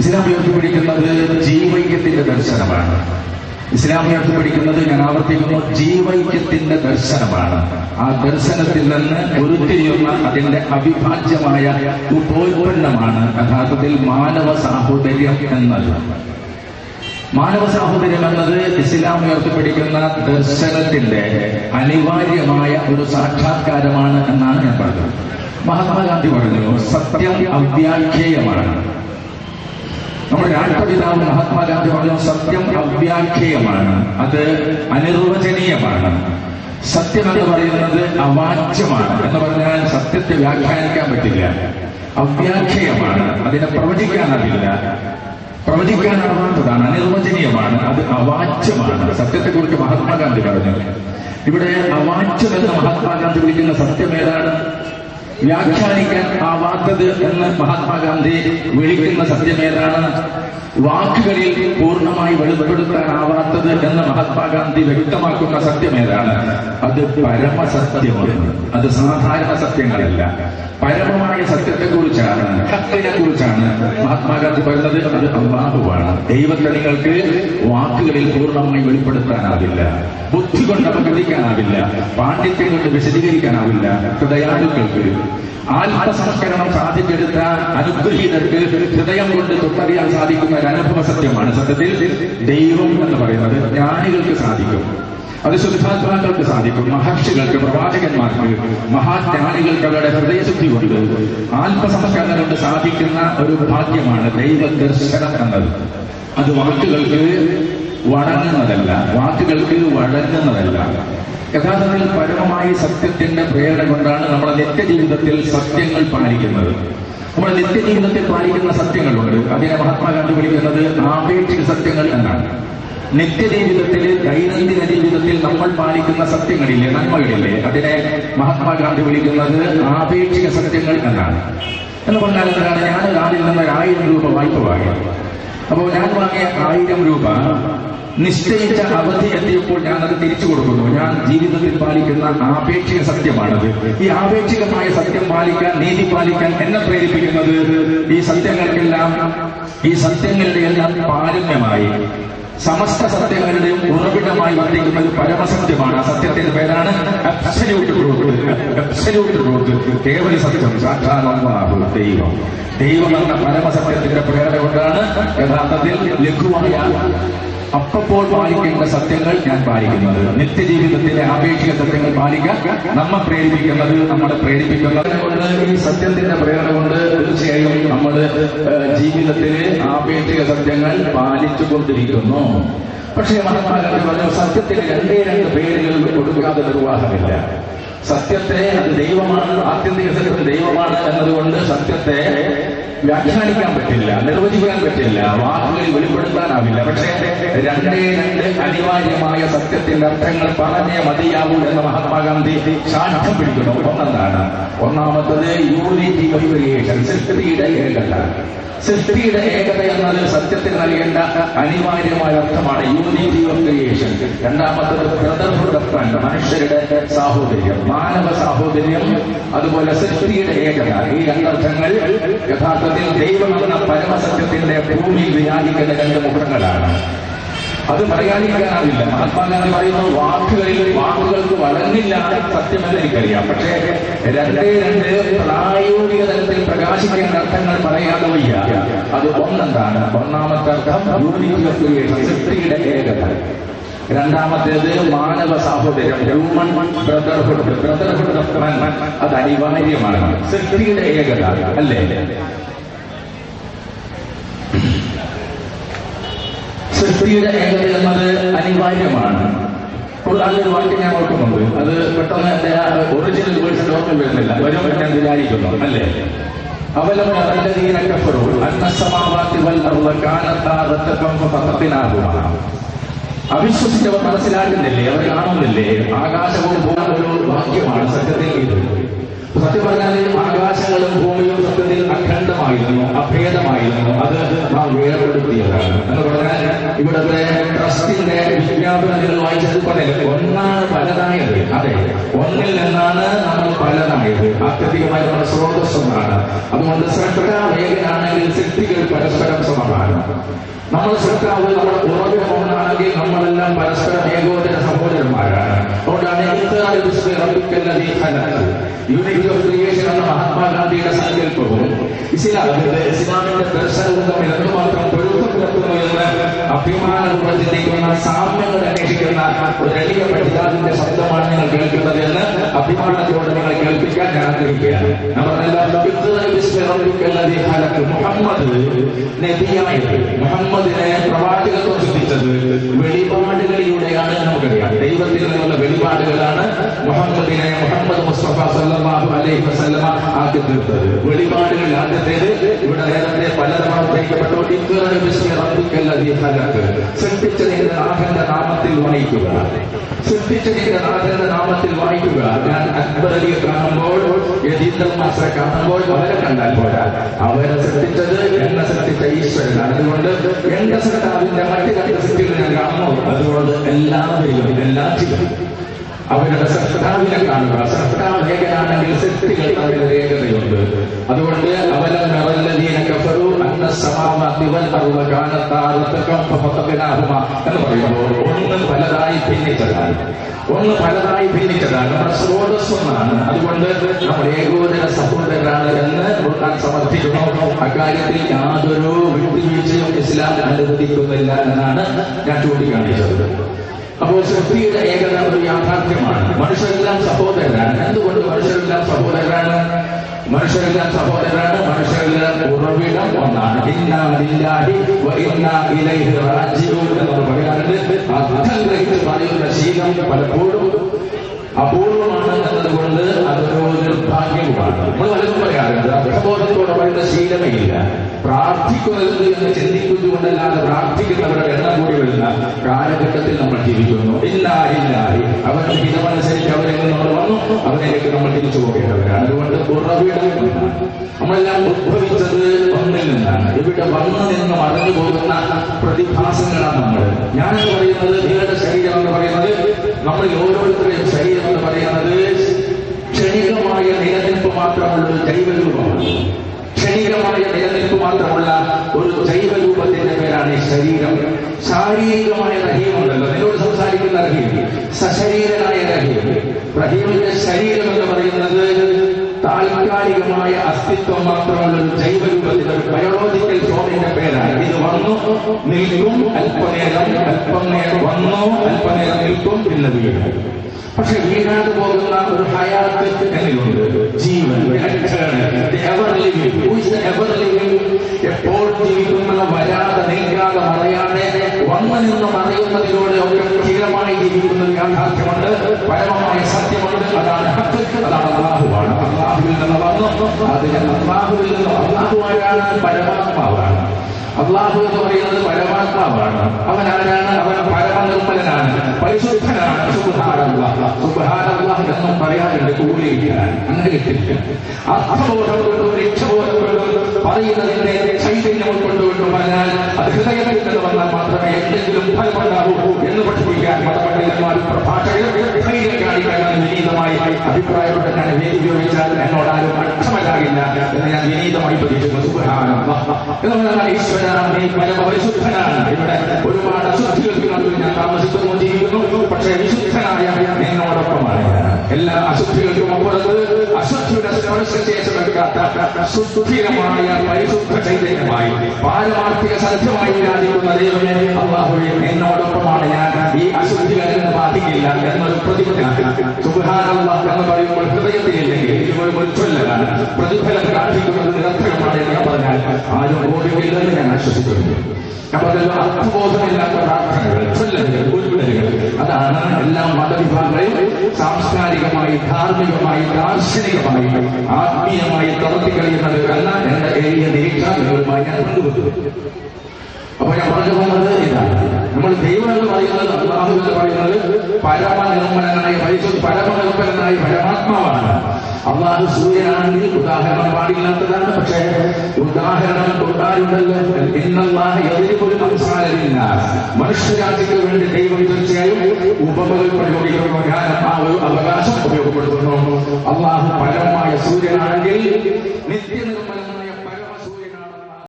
ഇസ്ലാം ഉയർത്തിപ്പിടിക്കുന്നത് ജീവൈക്യത്തിന്റെ ദർശനമാണ്. ഇസ്ലാം ഉയർത്തിപ്പിടിക്കുന്നത് ഞാൻ ആവർത്തിക്കുന്നു ജീവൈക്യത്തിന്റെ ദർശനമാണ്. ആ ദർശനത്തിൽ നിന്ന് ഉരുത്തിരിയുന്ന അതിന്റെ അവിഭാജ്യമായ ഉപോൽപ്പന്നമാണ് യഥാർത്ഥത്തിൽ മാനവ സാഹോദര്യം എന്നത്. മാനവ സാഹോദര്യം എന്നത് ഇസ്ലാം ഉയർത്തിപ്പിടിക്കുന്ന ദർശനത്തിന്റെ അനിവാര്യമായ ഒരു സാക്ഷാത്കാരമാണ് എന്നാണ് ഞാൻ പറഞ്ഞത് മഹാത്മാഗാന്ധി പറഞ്ഞു സത്യം അവ്യാഖ്യേയമാണ്. നമ്മുടെ രാഷ്ട്രപിതാവ് മഹാത്മാഗാന്ധി പറഞ്ഞ സത്യം അവ്യാഖ്യേയമാണ് അത് അനിർവചനീയമാണ്. സത്യം എന്ന് പറയുന്നത് അവാച്യമാണ്. എന്ന് പറഞ്ഞാൽ സത്യത്തെ വ്യാഖ്യാനിക്കാൻ പറ്റില്ല. അവ്യാഖ്യേയമാണ് അതിനെ പ്രവചിക്കാനറിയില്ല. പ്രവചിക്കാനാവാത്തതാണ്. അനിർവചനീയമാണ്. അത് അവാച്യമാണ്. സത്യത്തെക്കുറിച്ച് മഹാത്മാഗാന്ധി പറഞ്ഞു ഇവിടെ അവാച്യം എന്ന് മഹാത്മാഗാന്ധി വിളിക്കുന്ന സത്യം ഏതാണ്? വ്യാഖ്യാനിക്കാൻ ആവാത്തത് എന്ന് മഹാത്മാഗാന്ധി വിളിക്കുന്ന സത്യം ഏതാണ് വാക്കുകളിൽ പൂർണമായി വെളിപ്പെടുത്താനാവാത്തത് എന്ന് മഹാത്മാഗാന്ധി വ്യക്തമാക്കുന്ന സത്യം ഏതാണ്? അത് പരമസത്യമാണ്. അത് സാധാരണ സത്യങ്ങളല്ല. പരമമായ സത്യത്തെക്കുറിച്ചാണ് ഹത്തിനെ കുറിച്ചാണ് മഹാത്മാഗാന്ധി പറയുന്നത് അത് അള്ളാഹുവാണ്. ദൈവത്തെ നിങ്ങൾക്ക് വാക്കുകളിൽ പൂർണമായി വെളിപ്പെടുത്താനാവില്ല. ബുദ്ധി കൊണ്ട് അപഗ്രഥിക്കാനാവില്ല പാണ്ഡിത്യം കൊണ്ട് വിശദീകരിക്കാനാവില്ല. ഹൃദയാലുക്കൾക്ക് ആത്മസംസ്കരണം സാധിച്ചെടുത്ത അനുഗ്രഹീതർക്ക് ഹൃദയം കൊണ്ട് തൊട്ടറിയാൻ സാധിക്കുന്ന ഒരു സത്യമാണ്. സത്യത്തിൽ ദൈവം എന്ന് പറയുന്നത് ജ്ഞാനികൾക്ക് സാധിക്കും. അത് ശുദ്ധാത്മാക്കൾക്ക് സാധിക്കും. മഹർഷികൾക്ക് പ്രവാചകന്മാർക്ക് മഹാജ്ഞാനികൾക്ക് അവരുടെ ഹൃദയശുദ്ധി കൊണ്ട് ആത്മസംസ്കരണം കൊണ്ട് സാധിക്കുന്ന ഒരു ഭാഗ്യമാണ് ദൈവ ദർശനം എന്നത്. അത് വാക്കുകൾക്ക് വഴങ്ങുന്നതല്ല. വാക്കുകൾക്ക് വഴങ്ങുന്നതല്ല. യഥാർത്ഥത്തിൽ പരമമായി സത്യത്തിന്റെ പ്രേരണ കൊണ്ടാണ് നമ്മുടെ നിത്യജീവിതത്തിൽ സത്യങ്ങൾ പാലിക്കുന്നത്. നമ്മുടെ നിത്യജീവിതത്തിൽ പാലിക്കുന്ന സത്യങ്ങളുണ്ട്. അതിനെ മഹാത്മാഗാന്ധി വിളിക്കുന്നത് ആപേക്ഷിക സത്യങ്ങൾ എന്നാണ്. നിത്യജീവിതത്തിൽ ദൈനംദിന ജീവിതത്തിൽ നമ്മൾ പാലിക്കുന്ന സത്യങ്ങളില്ലേ നന്മകളില്ലേ അതിനെ മഹാത്മാഗാന്ധി വിളിക്കുന്നത് ആപേക്ഷിക സത്യങ്ങൾ എന്നാണ്. എന്ന് പറഞ്ഞാൽ എന്താണ്? ഞാൻ ഒരാളിൽ നിന്ന് ഒരു ആയിരം രൂപ വായ്പ വാങ്ങി. അപ്പോൾ ഞാൻ വാങ്ങിയ ആയിരം രൂപ നിശ്ചയിച്ച അവധി എത്തിയപ്പോൾ ഞാൻ അത് തിരിച്ചു കൊടുക്കുന്നു. ഞാൻ ജീവിതത്തിൽ പാലിക്കുന്ന ആപേക്ഷിക സത്യമാണത്. ഈ ആപേക്ഷികമായ സത്യം പാലിക്കാൻ നീതി പാലിക്കാൻ എന്നെ പ്രേരിപ്പിക്കുന്നത് ഈ സത്യങ്ങൾക്കെല്ലാം ഈ സത്യങ്ങളുടെ എല്ലാം പാരമ്യമായി. സമസ്ത സത്യങ്ങളുടെയും ഉറവിടമായി വർദ്ധിക്കുന്ന ഒരു പരമസത്യമാണ്. ആ സത്യത്തിന്റെ പേരാണ് അബ്സല്യൂട്ട് ട്രൂത്ത്. Absolute truth. കേവല സത്യം സാക്ഷാത്മാഹു ദൈവം. ദൈവം എന്ന പരമസത്യത്തിന്റെ പ്രേരണ കൊണ്ടാണ് യഥാർത്ഥത്തിൽ ലഘുവായ അപ്പപ്പോൾ പാലിക്കേണ്ട സത്യങ്ങൾ ഞാൻ പാലിക്കുന്നത്. നിത്യജീവിതത്തിലെ ആപേക്ഷിക സത്യങ്ങൾ പാലിക്കാൻ നമ്മെ പ്രേരിപ്പിക്കുന്നത് നമ്മളെ പ്രേരിപ്പിക്കുന്നത്. ഈ സത്യത്തിന്റെ പ്രേരണ കൊണ്ട് തീർച്ചയായും നമ്മൾ ജീവിതത്തിലെ ആപേക്ഷിക സത്യങ്ങൾ പാലിച്ചു കൊണ്ടിരിക്കുന്നു പക്ഷേ മഹാത്മാഗാന്ധി പറഞ്ഞു സത്യത്തിന് രണ്ടേ രണ്ട് പേരുകൾ കൊടുക്കാതെ നിർവാഹമില്ല. സത്യത്തെ അത് ദൈവമാണ് ആത്യന്തിക സത്യം ദൈവമാണ് എന്നതുകൊണ്ട് സത്യത്തെ വ്യാഖ്യാനിക്കാൻ പറ്റില്ല നിർവചിക്കാൻ പറ്റില്ല വാക്കുകളിൽ വെളിപ്പെടുത്താനാവില്ല. പക്ഷേ രണ്ടേ രണ്ട് അനിവാര്യമായ സത്യത്തിന്റെ അർത്ഥങ്ങൾ പറഞ്ഞേ മതിയാവൂ എന്ന് മഹാത്മാഗാന്ധി ശാഠം പിടിക്കുന്നു ഒന്നെന്താണ് ഒന്നാമത്തത് യൂണിറ്റി ഓഫ് ക്രിയേഷൻ സൃഷ്ടിയുടെ ഏകത സൃഷ്ടിയുടെ ഏകത എന്നത് സത്യത്തിന് നൽകേണ്ട അനിവാര്യമായ അർത്ഥമാണ് യൂണിറ്റി ഓഫ് ക്രിയേഷൻ രണ്ടാമത്തത് ബ്രദർഹുഡ് ഫ്രണ്ട് മനുഷ്യരുടെ സാഹോദര്യം മാനവ സാഹോദര്യം അതുപോലെ സൃഷ്ടിയുടെ ഏകത ഈ രണ്ടർത്ഥങ്ങൾ യഥാർത്ഥത്തിൽ ദൈവം എന്ന പരമസത്യത്തിന്റെ ഭൂമി വിരാജിക്കുന്ന രണ്ട് മുഖങ്ങളാണ്. അത് പറയാതിരിക്കാനാവില്ല മഹാത്മാഗാന്ധി പറയുന്നു വാക്കുകളിൽ വാക്കുകൾക്ക് വളർന്നില്ല സത്യമെന്ന് എനിക്കറിയാം. പക്ഷേ രണ്ടേ രണ്ട് പ്രായോഗിക തലത്തിൽ പ്രകാശിക്കേണ്ട അർത്ഥങ്ങൾ പറയാതെ വയ്യ അത് ഒന്നെന്താണ്? ഒന്നാമത്തെ അർത്ഥം ഓഫ് സൃഷ്ടിയുടെ ഏകത. രണ്ടാമത്തേത് മാനവ സാഹോദര്യം ഹ്യൂമൻ ബ്രദർഹുഡ് ബ്രദർഹുഡ് അത് അനിവാര്യമാണ്. സൃഷ്ടിയുടെ ഏകത അല്ലേ? സൃഷ്ടിയുടെ ഏകത എന്നത് അനിവാര്യമാണ് ഖുർആനിലൊരു വാക്യം ഞാൻ ഓർക്കുന്നുണ്ട് അത് പെട്ടെന്ന് എന്റെ ഒറിജിനൽ വേഴ്സ് ഓർമ്മ വരുന്നില്ല വരും എന്ന് ഞാൻ വിചാരിക്കുന്നു അല്ലേ അവലം الذين كفروا أن السماوات والأرض كانتا رتقا ففتقناهما അവിശ്വസിച്ചവർ മനസ്സിലാക്കുന്നില്ലേ അവർ കാണുന്നില്ലേ ആകാശവും ഭൂമിയും ഒരു വാക്യമാണ് സത്യത്തിൽ ഇത് സത്യം പറഞ്ഞാൽ ആകാശങ്ങളും ഭൂമിയും സത്യത്തിൽ അഖണ്ഡമായിരുന്നു അഭേദമായിരുന്നു അത് നാം വേർപെടുത്തിയതാണ്. എന്ന് പറഞ്ഞാൽ ഇവിടുത്തെ ട്രസ്റ്റിന്റെ വിജ്ഞാപനത്തിൽ വായിച്ചത് പോലെ ഒന്നാണ് പലതായത്. അതെ. ഒന്നിൽ നിന്നാണ് നമ്മൾ പലതായത്. അത്യധികമായി നമ്മുടെ സ്രോതസ്സൊന്നാണ് അതുകൊണ്ട് ശ്രദ്ധ വേഗനാണെങ്കിൽ ശക്തികൾ പരസ്പരം സമമാണ്. നമ്മൾ ശ്രദ്ധാവ് നമ്മുടെ ഉറവിടം ഒന്നാണെങ്കിൽ നമ്മളെല്ലാം പരസ്പരം ഏകോദര സഹോദരന്മാരാണ്. അതുകൊണ്ടാണ് യൂണിറ്റി ഓഫ് ക്രിയേഷൻ എന്ന മഹാത്മാഗാന്ധിയുടെ സങ്കല്പവും ഇസ്ലാമിന്റെ ഇസ്ലാമിന്റെ ദർശനവും തമ്മിൽ എന്തുമാത്രം പൊരുത്തപ്പെടുത്തുന്നു എന്ന് അഭിമാനത്തോടെ ചിന്തിക്കുന്ന സാമ്യങ്ങൾ അന്വേഷിക്കുന്ന ഒരു എളിയ പഠിതാവിന്റെ ശബ്ദമാണ് നിങ്ങൾ കേൾക്കുന്നത് എന്ന് അഭിമാനത്തോടെ നിങ്ങൾ കേൾപ്പിക്കാൻ ഞാൻ ആഗ്രഹിക്കുകയാണ്. പറഞ്ഞല്ലോ മുഹമ്മദ് നബിയായത് മുഹമ്മദിനെ പ്രവാചകത്വം സിദ്ധിച്ചത് വെളിപാടുകളിലൂടെയാണ് നമുക്കറിയാം ദൈവത്തിൽ നിന്നുള്ള വെളിപാടുകളാണ് മുഹമ്മദിനെ മുഹമ്മദ് മുസ്തഫ സല്ലല്ലാഹു അലൈഹി വസല്ലമ ആക്കി തീർത്തത്. വെളിപാടുകളിൽ ആദ്യത്തേത് ഇവിടെ നേരത്തെ പലതവണ ഉദ്ധരിക്കപ്പെട്ടു. സൃഷ്ടിച്ച നിന്റെ നാഥന്റെ നാമത്തിൽ വായിക്കുക. സൃഷ്ടിച്ച നിന്റെ നാഥന്റെ നാമത്തിൽ വായിക്കുക. ഞാൻ അക്ബർ അലിയെ കാണുമ്പോൾ യതീന്ദ്രൻ മാസ്റ്ററെ കാണുമ്പോൾ അവരെ കണ്ടാൽ പോരാ. അവരെ സൃഷ്ടിച്ചത് എന്നെ സൃഷ്ടിച്ച ഈശ്വരനാണ്. അതുകൊണ്ട് എന്റെ സൃഷ്ടാവിന്റെ മറ്റു സൃഷ്ടികൾ ഞാൻ കാണുന്നു അതുകൊണ്ട് എല്ലാവരെയും അവരുടെ സൃഷ്ടാവിനെ കാണുക സൃഷ്ടാവേകനാണെങ്കിൽ സൃഷ്ടികൾ തമ്മിൽ ഏകതയുണ്ട്. അതുകൊണ്ട് കഫറു പലതായി ഭിന്നിച്ചതാണ് ഒന്ന് പലതായി ഭിന്നിച്ചതാണ് നമ്മുടെ അതുകൊണ്ട് നമ്മൾ ഏകോദര സഹോദരനാണ് എന്ന് ഖുർആൻ സമർത്ഥിക്കുന്നു. അക്കാര്യത്തിൽ യാതൊരു വിട്ടുവീഴ്ചയും ഇസ്ലാം അനുവദിക്കുന്നില്ല എന്നാണ് ഞാൻ ചൂണ്ടിക്കാണിച്ചത്. അപ്പോൾ സൃഷ്ടിയുടെ ഏകത ഒരു യാഥാർത്ഥ്യമാണ്. മനുഷ്യരെല്ലാം സഹോദരനാണ് എന്തുകൊണ്ട് മനുഷ്യരെല്ലാം സഹോദരനാണ് മനുഷ്യരെല്ലാം സഹോദരനാണ് മനുഷ്യരെല്ലാം ഉറവിടം ഒന്നാണ്. എന്ന് പറയാറുണ്ട് അർത്ഥം ഗ്രഹിച്ച് പറയുന്ന ശീലം പലപ്പോഴും അപൂർവമാണ് എന്നതുകൊണ്ട് അതൊരു നിർഭാഗ്യവുമാണ്. നമ്മൾ പലരും പറയാറുണ്ട് അർത്ഥബോധത്തോടെ പറയുന്ന ശീലമേ ഇല്ല. പ്രാർത്ഥിക്കുന്നത് എന്ന് ചിന്തിക്കുന്നതുകൊണ്ടല്ലാതെ പ്രാർത്ഥിക്കുന്നവരുടെ എണ്ണം കൂടി വരുന്ന കാലഘട്ടത്തിൽ നമ്മൾ ജീവിക്കുന്നു. ഇല്ല ഇല്ല അവരുടെ ഹിതമനുസരിച്ച് അവരിൽ നമ്മൾ വന്നു. അവരിലേക്ക് നമ്മൾ തിരിച്ചു പോകേണ്ടവരാണ്. അതുകൊണ്ട് ഉറവിടം നമ്മളെല്ലാം ഉദ്ഭവിച്ചത് ഒന്നിൽ നിന്നാണ്. ഇവിടെ വന്നു നിന്ന് മറഞ്ഞു പോകുന്ന പ്രതിഭാസങ്ങളാണ് നമ്മൾ. ഞാനെന്ന് പറയുന്നത് നിങ്ങളുടെ ശരീരം എന്ന് പറയുന്നത് നമ്മൾ ഓരോരുത്തരുടെയും ശരീരം എന്ന് പറയുന്നത് ക്ഷണികമായ നിലനിൽപ്പ് മാത്രമുള്ള ജൈവരൂപമാണ്. ക്ഷണികമായ നിലനിൽപ്പ് മാത്രമുള്ള ഒരു ജൈവരൂപത്തിന്റെ പേരാണ് ഈ ശരീരം. ശാരീരികമായ റഹീമുണ്ടല്ലോ. നിങ്ങളോട് സംസാരിക്കുന്ന റഹീം. സശരീരനായ റഹീം. റഹീമിന്റെ ശരീരം എന്ന് പറയുന്നത് താൽക്കാലികമായ അസ്തിത്വം മാത്രമുള്ള ഒരു ജൈവരൂപത്തിന്റെ ഒരു ബയോളജിക്കൽ ഫോമിന്റെ പേരാണ്. ഇത് വന്നു നിൽക്കും അല്പനേരം അല്പനേരം വന്നു അല്പനേരം നിൽക്കും പിന്നെ വീഴും പക്ഷെ വീഴാതെ പോകുന്ന ഒരു ഹയാത്ത് എന്നിലുണ്ട് ജീവൻ എപ്പോൾ ജീവിക്കുന്ന വരാതെ നിൽക്കാതെ മറയാതെ വന്നു നിന്ന് മറയുന്നതിലൂടെ ഒക്കെ സ്ഥിരമായി ജീവിക്കുന്ന യാഥാർത്ഥ്യമുണ്ട്. പരമമായ സത്യമുണ്ട്. അതാണ് അതാണ് അള്ളാഹുവാണ്. അള്ളാഹുവിൽ നിന്ന് വന്നു. അതിന് അള്ളാഹുവിൽ നിന്ന് അള്ളാഹുവാരാണ് പരമാത്മാവാണ്. അള്ളാഹു എന്ന് പറയുന്നത് പരമാത്മാവാണ്. അവൻ ആരാണ് അവൻ പരമനിർമ്മലനാണ്. പരിശുദ്ധനാണ്. സുബാനല്ല സുബാനല്ല എന്നും പറയാറുണ്ട് അങ്ങനെ പറയുന്നതിന്റെ ചൈതന്യം ഉൾക്കൊണ്ടുകൊണ്ട് പറഞ്ഞാൽ അത് ഹൃദയത്തിൽ നിന്ന് വന്നാൽ മാത്രമേ എന്തെങ്കിലും എന്ന് പഠിപ്പിക്കാൻ മതപണ്ഡിതന്മാരും പ്രഭാഷകരും വിനീതമായി അഭിപ്രായപ്പെട്ട് ഞാൻ ഉപയോഗിച്ചാൽ എന്നോടാരും അക്ഷമരാകില്ല എന്ന് ഞാൻ വിനീതമായി പ്രതീക്ഷിക്കുന്നു. എന്ന് പറഞ്ഞാൽ ഈശ്വര പരമപരിശുദ്ധനാണ് ഇവിടെ ഒരുപാട് എല്ലാ പരിശുദ്ധ ചൈതന്യമായി പാരമാർത്ഥിക സത്യമായി വിരാജിക്കുന്ന ദൈവമേ അള്ളാഹുവെ എന്നോടൊപ്പമാണ് ഞാൻ എന്നെ ബാധിക്കില്ല എന്നൊരു പ്രതിഫലം സുബാനുള്ള എന്ന് പറയുമ്പോൾ ഹൃദയത്തിലില്ലെങ്കിൽ ഒരു ചൊല്ലലാണ് പ്രതിഫലം കാണിക്കുന്നത് നിരർത്ഥകമാണ് എന്ന് പറഞ്ഞാൽ ആരും ബോധിക്കില്ലെന്ന് ഞാൻ ആശ്വസിക്കുന്നു. അപ്പൊ അതൊരു അർത്ഥബോധമില്ലാത്ത പ്രാർത്ഥനകൾ ചൊല്ലലുകൾ അതാണ് എല്ലാ മതവിഭാഗങ്ങളെയും സാംസ്കാരികമായി ധാർമ്മികമായി ദാർശനികമായി ആത്മീയമായി തളർത്തിക്കളിയുന്നത് എന്ന എന്റെ ഏരിയ നിരീക്ഷണങ്ങളുമായി ഞാൻ കൊണ്ടുവന്നു അപ്പൊ ഞാൻ പറഞ്ഞു പോകുന്നത് ഇതാണ് നമ്മൾ ദൈവം എന്ന് പറയുന്നത് അള്ളാഹു എന്ന് പറയുന്നത് പരമനിർമ്മലനായി പരിശുദ്ധ പരമനിർമ്മലനായി പരമാത്മാവാണ്. അള്ളാഹു സൂര്യനാണെങ്കിൽ ഉദാഹരണം പാടില്ലാത്തതാണ്. പക്ഷേ ഉദാഹരണം എതിരിപ്പൊരു മനുഷ്യരാശിക്ക് വേണ്ടി ദൈവം തീർച്ചയായും ഉപമകൾ പ്രയോഗിക്കുന്ന പ്രകാരം ആ ഒരു അവകാശം ഉപയോഗപ്പെടുത്തുന്നു. അള്ളാഹു പരമായ സൂര്യനാണെങ്കിൽ നിത്യ